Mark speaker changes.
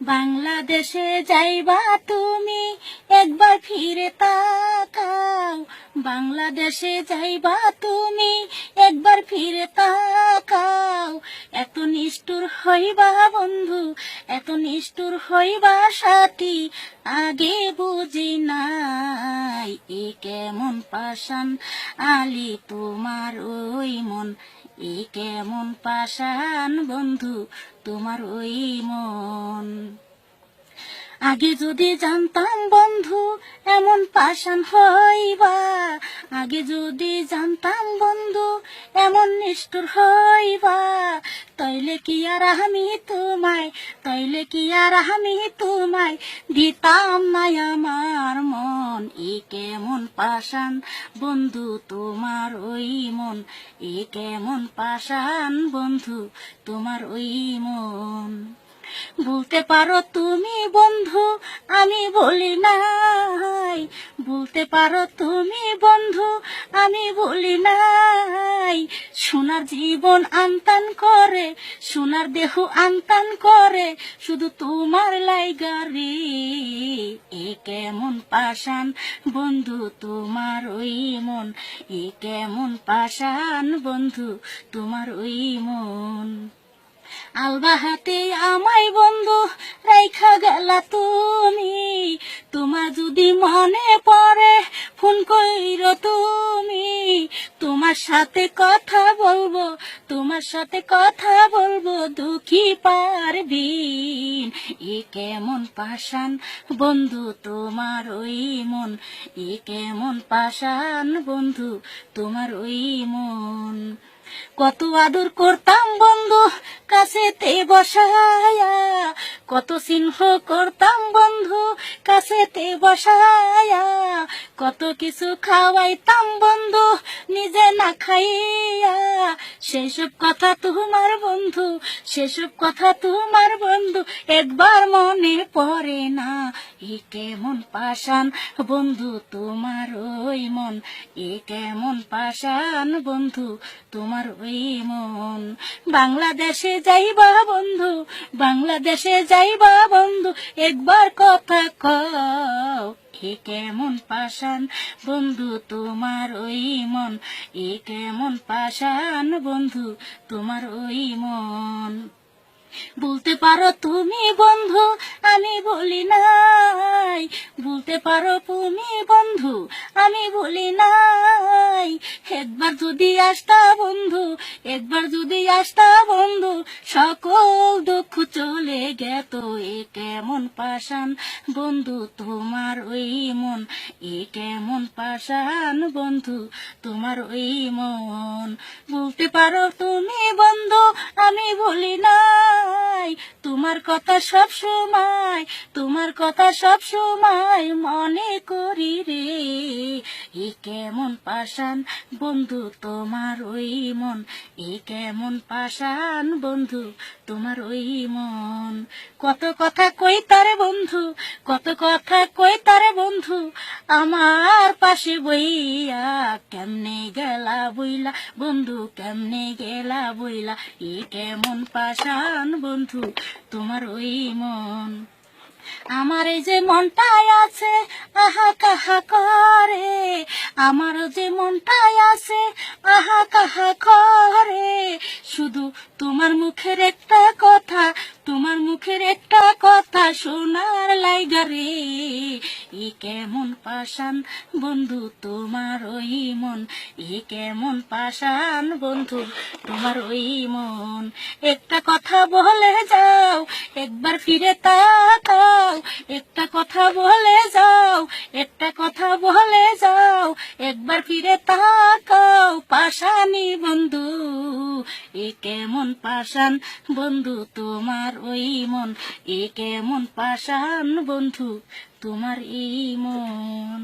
Speaker 1: বাংলাদেশে যাইবা তুমি একবার ফিরে তাকাও। বাংলাদেশে যাইবা তুমি একবার ফিরে তাকাও। এত নিষ্ঠুর হইবা বন্ধু, এত নিষ্ঠুর হইবা সাথী, আগে বুঝি নাই এ কেমন পাশান আলি তোমার ওই মন। এ কেমন পাশান বন্ধু, তোমার ওই মন। আগে যদি জানতাম বন্ধু, এমন পাশান হইবা। আগে যদি জানতাম বন্ধু, এমন নিষ্ঠুর হইবা। তইলে কি আর আমি তোমায়, তইলে কি আর আমি তোমায় দিতাম না আমার মন? এ কেমন পাশান বন্ধু তোমার ওই মন? এ কেমন পাশান বন্ধু তোমার ওই মন? বলতে পারো তুমি বন্ধু, আমি বলি নাই। বলতে পারো তুমি বন্ধু, আমি বলি নাই। সোনার জীবন আন্তান করে, সোনার দেহ আন্তান করে, শুধু তোমার লাইগারে এ কেমন পাশান বন্ধু তোমার ওই মন, এ কেমন পাশান বন্ধু তোমার ওই মন। আলবাহাতে আমায় বন্ধু রেখা গেলা তুমি। তোমার যদি মনে পড়ে, ফোন কইর তুমি। তোমার সাথে কথা বলব, তোমার সাথে কথা বলব, দুঃখী পারবি। এ কেমন পাশান বন্ধু তোমার ওই মন। এ কেমন পাশান বন্ধু তোমার ওই মন। কত আদর করতাম বন্ধু, কাছেতে বসায়া। কত সিংহ করতাম বন্ধু, কাছেতে বসায়া। কত কিছু খাওয়াইতাম বন্ধু, নিজে না খাইয়া। সেসব কথা তোমার বন্ধু, সেসব কথা তোমার বন্ধু, একবার মনে পড়ে না। এ কেমন পাশান বন্ধু তোমার ওই মন, এ কেমন পাশান বন্ধু তোমার ওই মন। বাংলাদেশে যাইবা বন্ধু, বাংলাদেশে যাইবা বন্ধু, একবার কথা কও। এ কেমন পাশান বন্ধু তোমার ওই মন? এ কেমন পাশান বন্ধু তোমার ওই মন? বলতে পারো তুমি যদি আসতা বন্ধু, একবার যদি আসতা বন্ধু, সকল দুঃখ চলে গেত, এ কেমন পাশান বন্ধু তোমার ওই মন, এ কেমন পাশান বন্ধু তোমার ওই মন। বলতে পারো তুমি বন্ধু, আমি বলি নাই, তোমার কথা সব সময়, তোমার কথা সব সময় মনে করি রে। এ কেমন পাশান বন্ধু, তোমার ওই মন। এ কেমন পাশান বন্ধু, তোমার ওই মন। কত কথা কই তারে বন্ধু, কত কথা কই তারে বন্ধু। আমার পাশে বইয়া কেমনে গেলা বইলা? বন্ধু, কেমনে গেলা বইলা? এ কেমন পাশান বন্ধু, তোমার ওই মন। আমার এই যে মনটাই আছে, আহা কাহা করে। আমার যে মনটাই আছে, আহা কাহা করে। শুধু তোমার মুখের একটা কথা, তোমার মুখের একটা কথা শোনার লাইগা রে। ই কেমন পাশান বন্ধু তোমার ওই মন ই কেমন পাশান বন্ধু তোমার ওই মন। একটা কথা বলে যাও, একবার ফিরে তাকাও। একটা কথা বলে যাও, একটা কথা বলে যাও, একবার ফিরে তাকাও। পাশানি বন্ধু, এ কেমন পাশান বন্ধু তোমার ওই মন? এ কেমন পাশান বন্ধু তোমার এই মন?